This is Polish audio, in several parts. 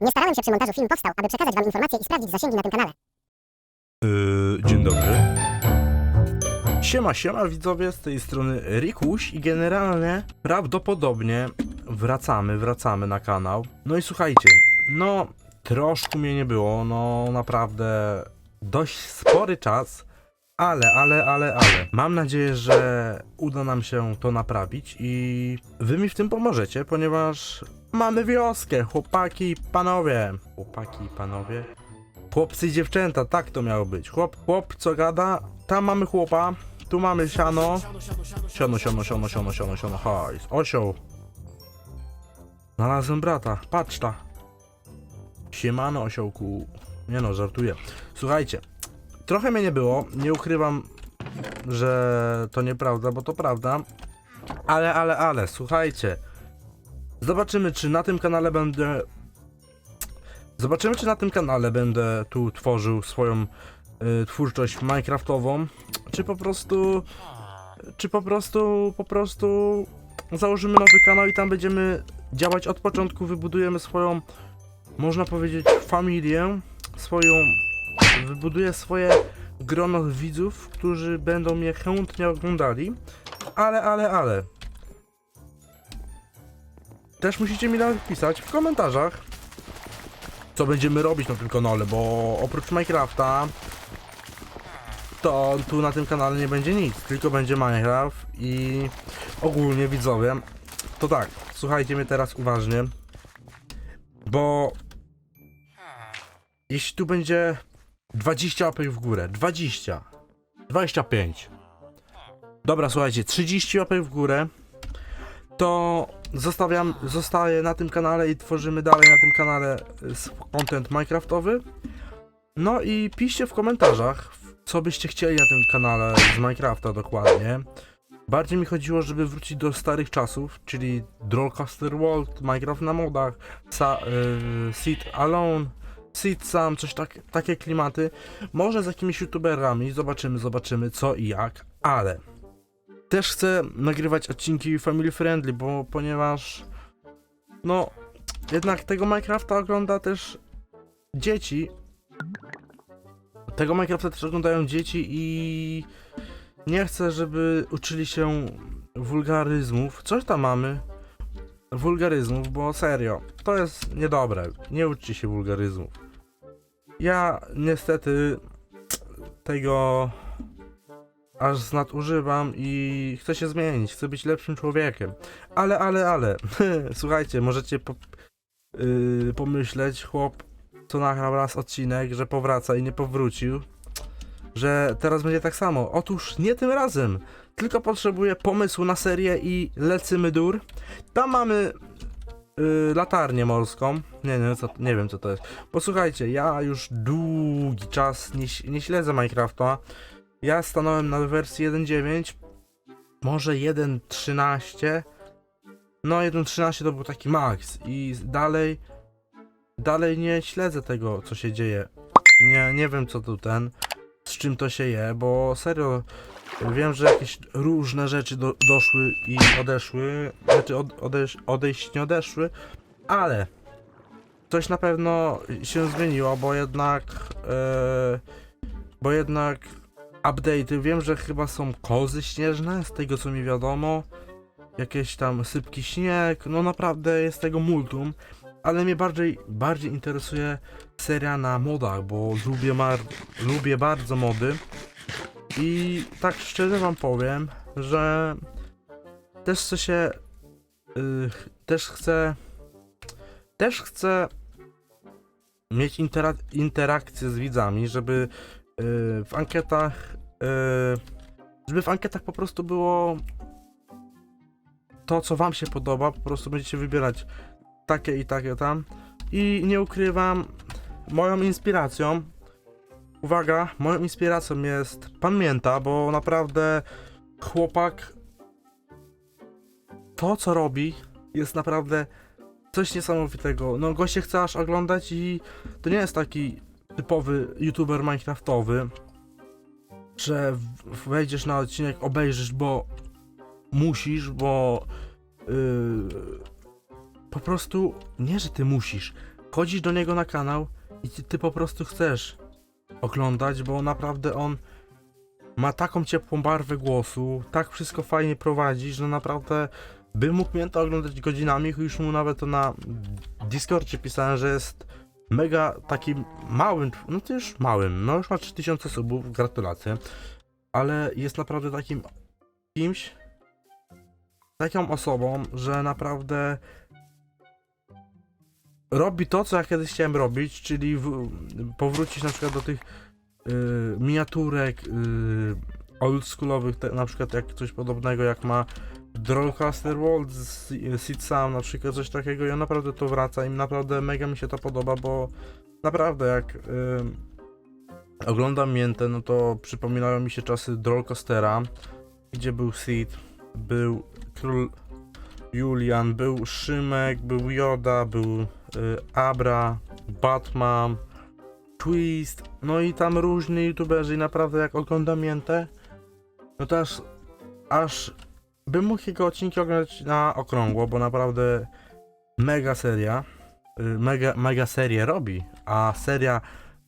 Nie starałem się przy montażu film powstał, aby przekazać wam informacje i sprawdzić zasięgi na tym kanale. Yy, dzień dobry. Siema, siema widzowie, z tej strony Rikuś i generalnie prawdopodobnie wracamy, wracamy na kanał. No i słuchajcie, no troszkę mnie nie było, no naprawdę dość spory czas, ale, ale, ale, ale. Mam nadzieję, że uda nam się to naprawić i wy mi w tym pomożecie, ponieważ mamy wioskę, chłopaki i panowie. Chłopaki i panowie. Chłopcy i dziewczęta, tak to miało być. Chłop, chłop, co gada? Tam mamy chłopa, tu mamy siano. Siano, siano, siano, siano, siano, siano, hajs. Osioł. Znalazłem brata, patrz ta. Siemano, osiołku. Nie no, żartuję. Słuchajcie, trochę mnie nie było, nie ukrywam, że to nieprawda, bo to prawda. Ale, ale, ale, słuchajcie. Zobaczymy, czy na tym kanale będę Zobaczymy, czy na tym kanale będę tu tworzył swoją y, twórczość minecraftową, czy po prostu, czy po prostu, po prostu założymy nowy kanał i tam będziemy działać od początku, wybudujemy swoją, można powiedzieć, familię, swoją, wybuduję swoje grono widzów, którzy będą mnie chętnie oglądali, ale, ale, ale. Też musicie mi napisać w komentarzach, co będziemy robić na tym kanale, bo oprócz Minecrafta to tu na tym kanale nie będzie nic, tylko będzie Minecraft i ogólnie widzowie, to tak, słuchajcie mnie teraz uważnie, bo jeśli tu będzie 20 łapek w górę, 20, 25, dobra słuchajcie, 30 łapek w górę, to zostawiam, zostaję na tym kanale i tworzymy dalej na tym kanale y, content minecraftowy. No i piszcie w komentarzach, co byście chcieli na tym kanale z Minecrafta dokładnie. Bardziej mi chodziło, żeby wrócić do starych czasów, czyli Drollcaster World, Minecraft na modach, Sa y, Seed Alone, Seed Sam, coś tak, takie klimaty. Może z jakimiś youtuberami, zobaczymy, zobaczymy co i jak, ale też chcę nagrywać odcinki family friendly, bo ponieważ no jednak tego Minecrafta ogląda też dzieci. Tego Minecrafta też oglądają dzieci i nie chcę, żeby uczyli się wulgaryzmów. Coś tam mamy. Wulgaryzmów, bo serio, to jest niedobre. Nie uczcie się wulgaryzmów. Ja niestety tego aż nadużywam i chcę się zmienić, chcę być lepszym człowiekiem. Ale, ale, ale, słuchajcie, możecie po, yy, pomyśleć, chłop, co nagrał raz odcinek, że powraca i nie powrócił, że teraz będzie tak samo. Otóż nie tym razem, tylko potrzebuję pomysłu na serię i lecymy dur. Tam mamy yy, latarnię morską. Nie, nie, co, nie wiem co to jest. Posłuchajcie, ja już długi czas nie, nie śledzę Minecrafta. Ja stanąłem na wersji 1.9, może 1.13. No 1.13 to był taki max i dalej dalej nie śledzę tego co się dzieje. Nie, nie wiem co tu ten, z czym to się je, bo serio wiem, że jakieś różne rzeczy do, doszły i odeszły, znaczy od, odesz, odejść nie odeszły, ale coś na pewno się zmieniło, bo jednak e, bo jednak update'y. Wiem, że chyba są kozy śnieżne, z tego co mi wiadomo. Jakieś tam sypki śnieg, no naprawdę jest tego multum. Ale mnie bardziej, bardziej interesuje seria na modach, bo lubię, lubię bardzo mody. I tak szczerze wam powiem, że też chcę się. Yy, też chcę. Też chcę mieć intera- interakcję z widzami, żeby yy, w ankietach, yy, żeby w ankietach po prostu było to, co wam się podoba, po prostu będziecie wybierać takie i takie tam. I nie ukrywam, moją inspiracją, uwaga, moją inspiracją jest Pan Mięta, bo naprawdę chłopak to, co robi, jest naprawdę coś niesamowitego. No, go się chce aż oglądać i to nie jest taki typowy youtuber minecraftowy, że wejdziesz na odcinek, obejrzysz, bo musisz, bo yy, po prostu nie, że ty musisz. wchodzisz do niego na kanał i ty, ty po prostu chcesz oglądać, bo naprawdę on ma taką ciepłą barwę głosu, tak wszystko fajnie prowadzi, że naprawdę bym mógł mnie to oglądać godzinami, już mu nawet to na Discordzie pisałem, że jest mega takim małym, no to już małym, no już ma 3000 subów, gratulacje, ale jest naprawdę takim kimś, taką osobą, że naprawdę robi to, co ja kiedyś chciałem robić, czyli w, powrócić na przykład do tych y, miniaturek y, oldschoolowych, na przykład jak coś podobnego jak ma Drollcaster World z Seed Sam, na przykład coś takiego, ja naprawdę to wraca i naprawdę mega mi się to podoba, bo naprawdę jak y, oglądam miętę, no to przypominają mi się czasy Drollcastera, gdzie był Seed, był Król Julian, był Szymek, był Yoda, był Abra, Batman, Twist, no i tam różni youtuberzy i naprawdę jak oglądam miętę, no to aż, aż bym mógł jego odcinki oglądać na okrągło, bo naprawdę mega seria, y, mega, mega serię robi, a seria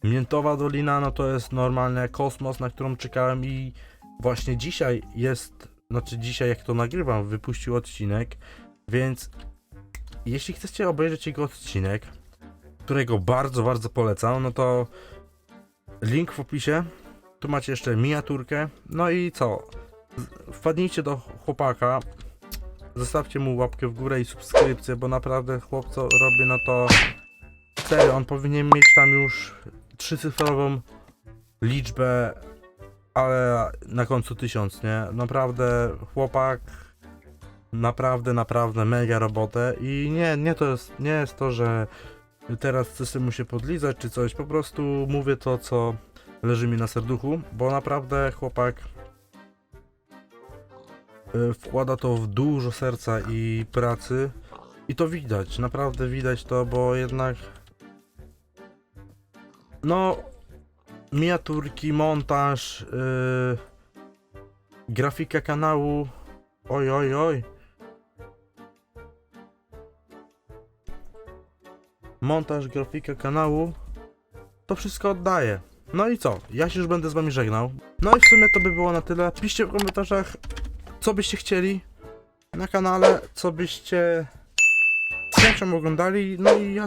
Miętowa Dolina, no to jest normalnie kosmos, na którą czekałem i właśnie dzisiaj jest, znaczy dzisiaj jak to nagrywam, wypuścił odcinek, więc jeśli chcecie obejrzeć jego odcinek, którego bardzo, bardzo polecam, no to link w opisie, tu macie jeszcze miniaturkę, no i co, wpadnijcie do chłopaka, zostawcie mu łapkę w górę i subskrypcję, bo naprawdę chłop co robi, no to serio, on powinien mieć tam już trzycyfrową liczbę, ale na końcu tysiąc, nie? Naprawdę chłopak naprawdę, naprawdę mega robotę i nie, nie to jest, nie jest to, że teraz chcę mu się podlizać czy coś, po prostu mówię to, co leży mi na serduchu, bo naprawdę chłopak y, wkłada to w dużo serca i pracy i to widać, naprawdę widać to, bo jednak no miniaturki, montaż, yy, grafika kanału, oj, oj, oj. Montaż, grafika kanału, to wszystko oddaję. No i co? Ja się już będę z wami żegnał. No i w sumie to by było na tyle. Piszcie w komentarzach, co byście chcieli na kanale, co byście z chęcią oglądali. No i ja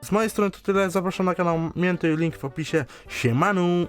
z mojej strony to tyle. Zapraszam na kanał Mięty, link w opisie. Siemanu!